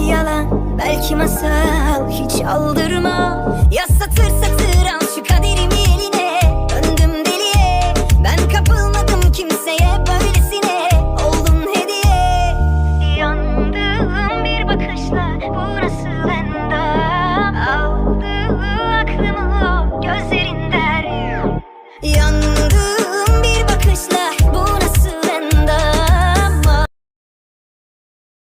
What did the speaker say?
Belki yalan. Belki masal hiç aldırma. Ya